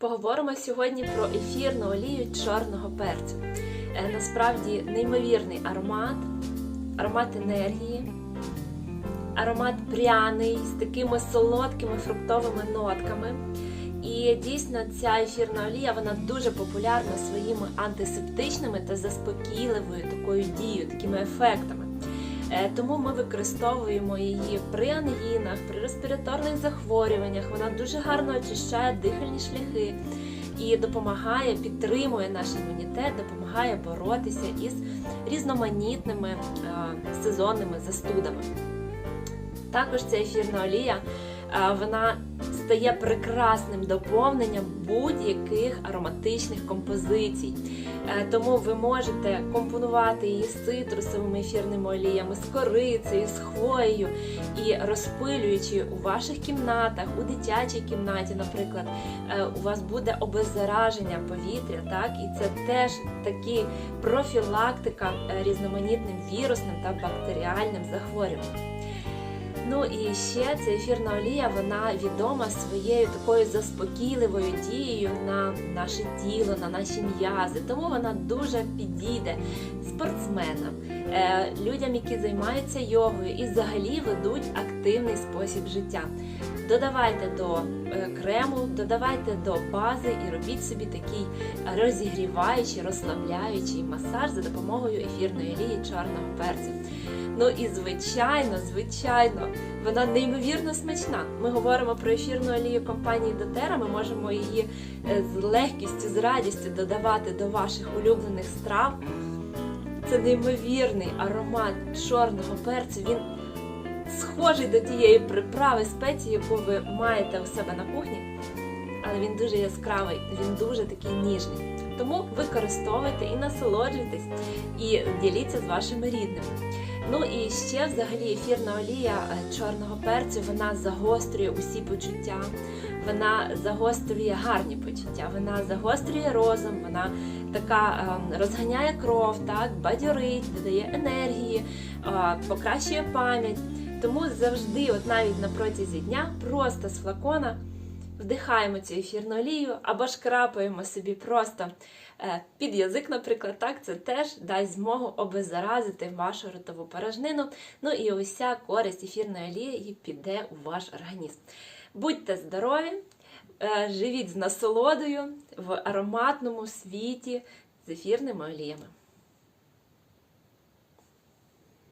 Поговоримо сьогодні про ефірну олію чорного перцю. Е, Насправді неймовірний аромат, аромат енергії, аромат пряний з такими солодкими фруктовими нотками. І дійсно ця ефірна олія вона дуже популярна своїми антисептичними та заспокійливою такою дією, такими ефектами. Е, Тому ми використовуємо її при ангінах, при респіраторних захворюваннях. Вона дуже гарно очищає дихальні шляхи і допомагає, підтримує наш імунітет, допомагає боротися із різноманітними е, сезонними застудами. Також ця ефірна олія вона стає прекрасним доповненням будь-яких ароматичних композицій. Е, Тому ви можете компонувати її з цитрусовими ефірними оліями, з корицею, з хвоєю і розпилюючи у ваших кімнатах, у дитячій кімнаті, наприклад, е, у вас буде обеззараження повітря, так і це теж такі профілактика е, різноманітним вірусним та бактеріальним захворюванням. Ну і ще ця ефірна олія вона відома своєю такою заспокійливою дією на наше тіло, на наші м'язи. Тому вона дуже підійде спортсменам, е, людям, які займаються йогою і взагалі ведуть активний спосіб життя. Додавайте до е, крему, додавайте до бази і робіть собі такий розігріваючий, розслабляючий масаж за допомогою ефірної олії чорного перцю. Ну і звичайно, звичайно, вона неймовірно смачна. Ми говоримо про ефірну олію компанії Дотера. Ми можемо її е, з легкістю, з радістю додавати до ваших улюблених страв. Це неймовірний аромат чорного перцю. Він схожий до тієї приправи спеції, яку ви маєте у себе на кухні, але він дуже яскравий, він дуже такий ніжний. Тому використовуйте і насолоджуйтесь, і діліться з вашими рідними. Ну і ще взагалі ефірна олія е, чорного перцю вона загострює усі почуття, вона загострює гарні почуття, вона загострює розум, вона така е, розганяє кров, так, бадьорить, додає енергії, е, покращує пам'ять. Тому завжди, от навіть на протязі дня, просто з флакона вдихаємо цю ефірну олію або ж крапаємо собі просто е, під язик, наприклад, так, це теж дасть змогу обеззаразити вашу ротову порожнину. Ну і уся користь ефірної олії піде у ваш організм. Будьте здорові, е, живіть з насолодою в ароматному світі з ефірними оліями.